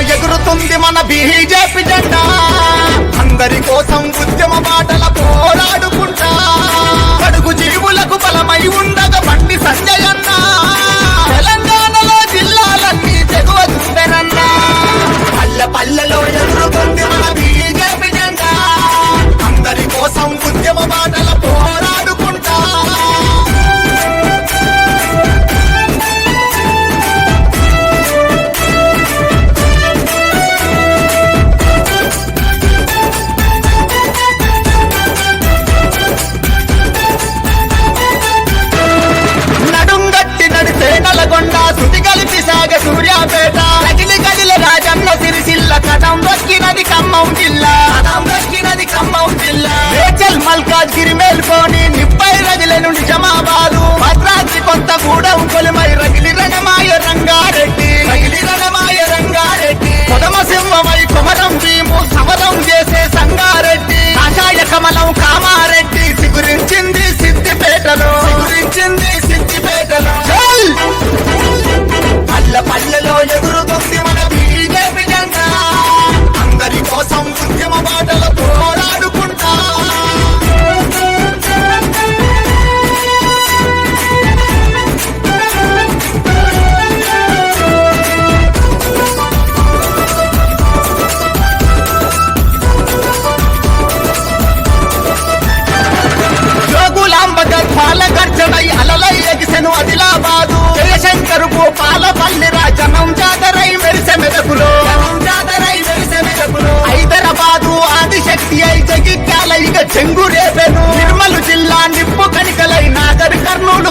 ఎగురుతుంది మన బీజేపీ జెండా. అందరి కోసం రేచల్ మల్కాజ్ గిరి మేల్కొని నిప్పై రగిలెను నిజామాబాదు భద్రాద్రి కొత్తగూడెం కొలిమై రగిలి రణమాయ రంగారెడ్డి. రగిలి రణమాయ రంగారెడ్డి. కొదమ సింహమై కొమరం భీము సమరం చేసే సంగారెడ్డి. ఆశాయ కమలం కామారెడ్డి. సిగురించింది సిద్దిపేటలో.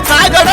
来哥哥